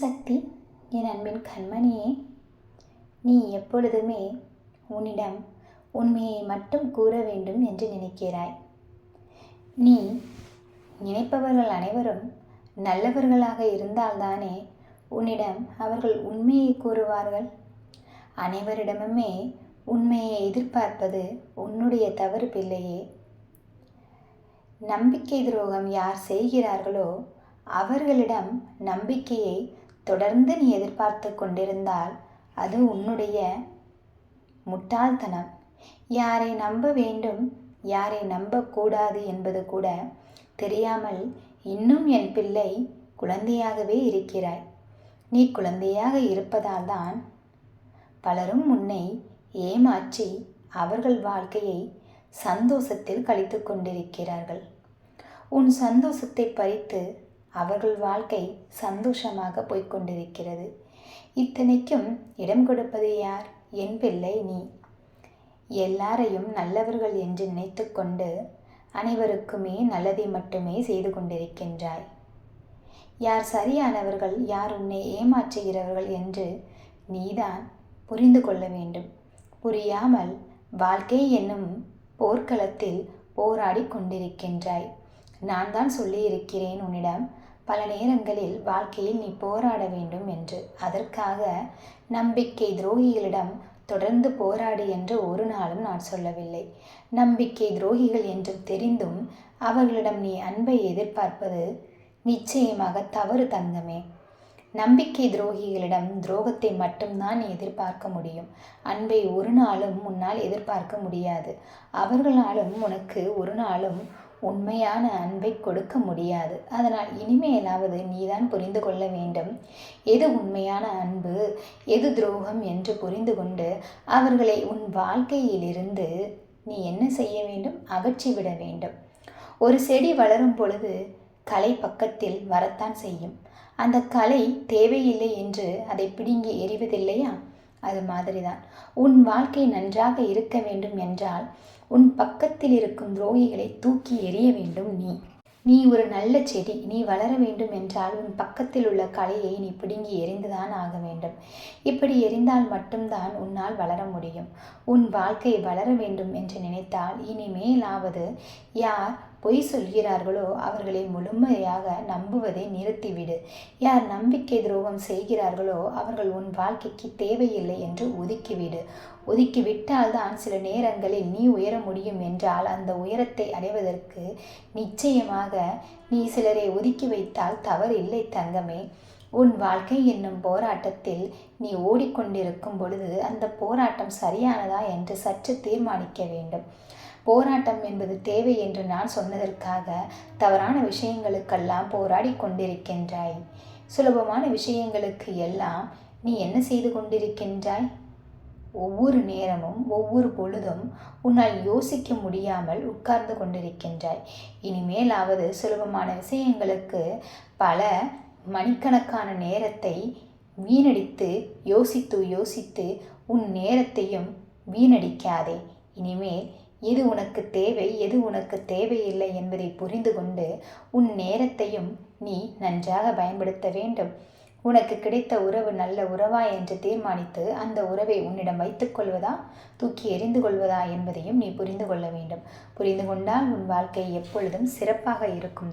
சக்தி என் அன்பின் கண்மணியே நீ எப்பொழுதுமே உன்னிடம் உண்மையை மட்டும் கூற வேண்டும் என்று நினைக்கிறாய். நீ நினைப்பவர்கள் அனைவரும் நல்லவர்களாக இருந்தால்தானே உன்னிடம் அவர்கள் உண்மையை கூறுவார்கள்? அனைவரிடமுமே உண்மையை எதிர்பார்ப்பது உன்னுடைய தவறு பிள்ளையே. நம்பிக்கை துரோகம் யார் செய்கிறார்களோ அவர்களிடம் நம்பிக்கையை தொடர்ந்து நீ எதிர்பார்த்து கொண்டிருந்தால் அது உன்னுடைய முட்டாள்தனம். யாரை நம்ப வேண்டும் யாரை நம்பக்கூடாது என்பது கூட தெரியாமல் இன்னும் என் பிள்ளை குழந்தையாகவே இருக்கிறாய். நீ குழந்தையாக இருப்பதால் தான் பலரும் உன்னை ஏமாற்றி அவர்கள் வாழ்க்கையை சந்தோஷத்தில் கழித்து கொண்டிருக்கிறார்கள். உன் சந்தோஷத்தை பறித்து அவர்கள் வாழ்க்கை சந்தோஷமாக போய்கொண்டிருக்கிறது இத்தனைக்கும் இடம் கொடுப்பது யார்? என் பிள்ளை நீ. எல்லாரையும் நல்லவர்கள் என்று நினைத்து கொண்டு அனைவருக்குமே நல்லதை மட்டுமே செய்து கொண்டிருக்கின்றாய். யார் சரியானவர்கள் யார் உன்னை ஏமாற்றுகிறவர்கள் என்று நீதான் புரிந்து கொள்ள வேண்டும். புரியாமல் வாழ்க்கை என்னும் போர்க்களத்தில் போராடி கொண்டிருக்கின்றாய். நான் தான் சொல்லியிருக்கிறேன் உன்னிடம் பல நேரங்களில் வாழ்க்கையில் நீ போராட வேண்டும் என்று. அதற்காக நம்பிக்கை துரோகிகளிடம் தொடர்ந்து போராடு என்று ஒரு நாளும் நான் சொல்லவில்லை. நம்பிக்கை துரோகிகள் என்று தெரிந்தும் அவர்களிடம் நீ அன்பை எதிர்பார்ப்பது நிச்சயமாக தவறு தங்கமே. நம்பிக்கை துரோகிகளிடம் துரோகத்தை மட்டும்தான் நீ எதிர்பார்க்க முடியும். அன்பை ஒரு நாளும் உன்னால் எதிர்பார்க்க முடியாது. அவர்களாலும் உனக்கு ஒரு நாளும் உண்மையான அன்பை கொடுக்க முடியாது. அதனால் இனிமேலாவது நீதான் புரிந்து கொள்ள வேண்டும். எது உண்மையான அன்பு எது துரோகம் என்று புரிந்து கொண்டு அவர்களை உன் வாழ்க்கையிலிருந்து நீ என்ன செய்ய வேண்டும்? அகற்றிவிட வேண்டும். ஒரு செடி வளரும் பொழுது கலை பக்கத்தில் வரத்தான் செய்யும். அந்த கலை தேவையில்லை என்று அதை பிடுங்கி எறிவதில்லையா? அது மாதிரிதான். உன் வாழ்க்கை நன்றாக இருக்க வேண்டும் என்றால் உன் பக்கத்தில் இருக்கும் துரோகிகளை தூக்கி எறிய வேண்டும் நீ. நீ ஒரு நல்ல செடி நீ வளர வேண்டும் என்றால் உன் பக்கத்தில் உள்ள கலையை நீ பிடுங்கி எரிந்துதான் ஆக வேண்டும். இப்படி எரிந்தால் மட்டும்தான் உன்னால் வளர முடியும். உன் வாழ்க்கை வளர வேண்டும் என்று நினைத்தால் இனிமேலாவது யார் பொய் சொல்கிறார்களோ அவர்களை முழுமையாக நம்புவதை நிறுத்திவிடு. யார் நம்பிக்கை துரோகம் செய்கிறார்களோ அவர்கள் உன் வாழ்க்கைக்கு தேவையில்லை என்று ஒதுக்கிவிடு. ஒதுக்கிவிட்டால்தான் சில நேரங்களில் நீ உயர முடியும் என்றால் அந்த உயரத்தை அடைவதற்கு நிச்சயமாக நீ சிலரை ஒதுக்கி வைத்தால் தவறில்லை தங்கமே. உன் வாழ்க்கை என்னும் போராட்டத்தில் நீ ஓடிக்கொண்டிருக்கும் பொழுது அந்த போராட்டம் சரியானதா என்று சற்று தீர்மானிக்க வேண்டும். போராட்டம் என்பது தேவை என்று நான் சொன்னதற்காக தவறான விஷயங்களுக்கெல்லாம் போராடி கொண்டிருக்கின்றாய். சுலபமான விஷயங்களுக்கு எல்லாம் நீ என்ன செய்து கொண்டிருக்கின்றாய்? ஒவ்வொரு நேரமும் ஒவ்வொரு பொழுதும் உன்னால் யோசிக்க முடியாமல் உட்கார்ந்து கொண்டிருக்கின்றாய். இனிமேலாவது சுலபமான விஷயங்களுக்கு பல மணிக்கணக்கான நேரத்தை வீணடித்து யோசித்து யோசித்து உன் நேரத்தையும் வீணடிக்காதே. இனிமேல் எது உனக்கு தேவை எது உனக்கு தேவையில்லை என்பதை புரிந்து கொண்டு உன் நேரத்தையும் நீ நன்றாக பயன்படுத்த வேண்டும். உனக்கு கிடைத்த உறவு நல்ல உறவா என்று தீர்மானித்து அந்த உறவை உன்னிடம் வைத்துக்கொள்வதா தூக்கி எறிந்து கொள்வதா என்பதையும் நீ புரிந்து கொள்ள வேண்டும். புரிந்து கொண்டால் உன் வாழ்க்கை எப்பொழுதும் சிறப்பாக இருக்கும்.